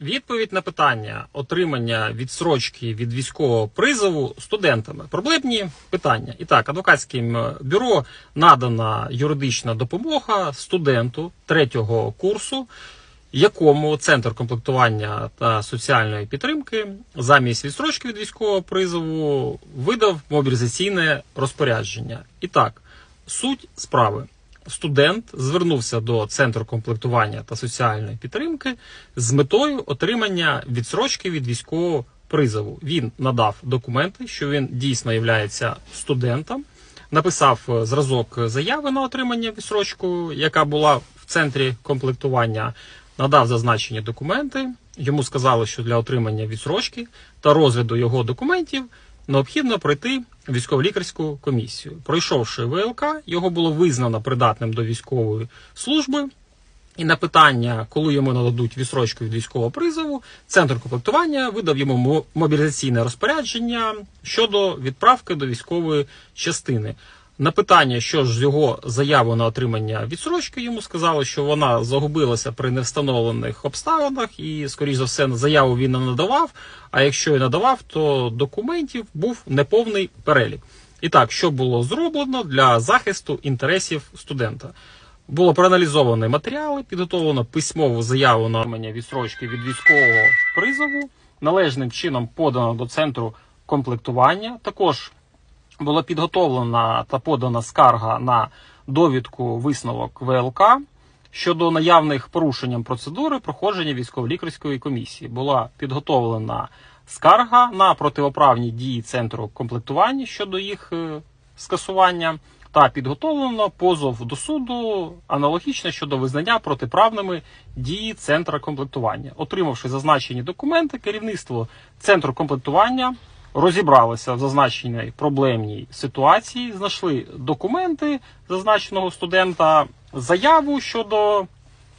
Відповідь на питання отримання відсрочки від військового призову студентами. Проблемні питання. І так, адвокатським бюро надана юридична допомога студенту третього курсу, якому центр комплектування та соціальної підтримки замість відсрочки від військового призову видав мобілізаційне розпорядження. І так, суть справи. Студент звернувся до центру комплектування та соціальної підтримки з метою отримання відсрочки від військового призову. Він надав документи, що він дійсно є студентом, написав е, зразок заяви на отримання відсрочку, яка була в центрі комплектування, надав зазначені документи. Йому сказали, що для отримання відсрочки та розгляду його документів необхідно пройти військово-лікарську комісію. Пройшовши ВЛК, його було визнано придатним до військової служби. І на питання, коли йому нададуть відсрочку від військового призову, центр комплектування видав йому мобілізаційне розпорядження щодо відправки до військової частини. На питання, що ж з його заяву на отримання відсрочки, йому сказали, що вона загубилася при невстановлених обставинах, і, скоріш за все, заяву він не надавав. А якщо і надавав, то документів був неповний перелік. І так, що було зроблено для захисту інтересів студента? Було проаналізовано матеріали, підготовлено письмову заяву на отримання відсрочки від військового призову, належним чином подано до центру комплектування. Також була підготовлена та подана скарга на довідку висновок ВЛК щодо наявних порушенням процедури проходження військово-лікарської комісії. Була підготовлена скарга на противоправні дії центру комплектування щодо їх е, скасування. Та підготовлено позов до суду аналогічно щодо визнання протиправними дії центра комплектування. Отримавши зазначені документи, керівництво центру комплектування розібралися в зазначеній проблемній ситуації, знайшли документи зазначеного студента, заяву щодо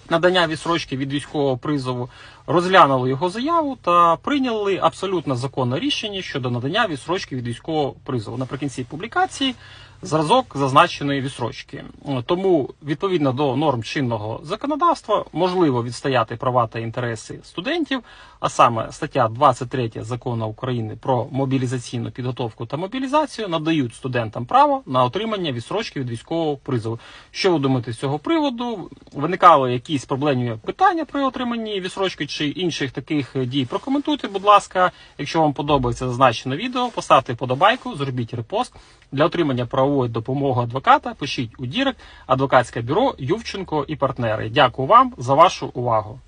надання відсрочки від військового призову, розглянули його заяву та прийняли абсолютно законне рішення щодо надання відсрочки від військового призову. Наприкінці публікації зразок зазначеної відсрочки. Тому відповідно до норм чинного законодавства можливо відстояти права та інтереси студентів, а саме стаття 23 закону України про мобілізаційну підготовку та мобілізацію надають студентам право на отримання відсрочки від військового призову. Що ви думаєте з цього приводу? Виникали якісь проблемні питання при отриманні відсрочки чи інших таких дій? Прокоментуйте, будь ласка. Якщо вам подобається зазначене відео, поставте вподобайку, зробіть репост. Для отримання правової допомоги адвоката пишіть у Дірект, адвокатське бюро Ювченко і партнери. Дякую вам за вашу увагу.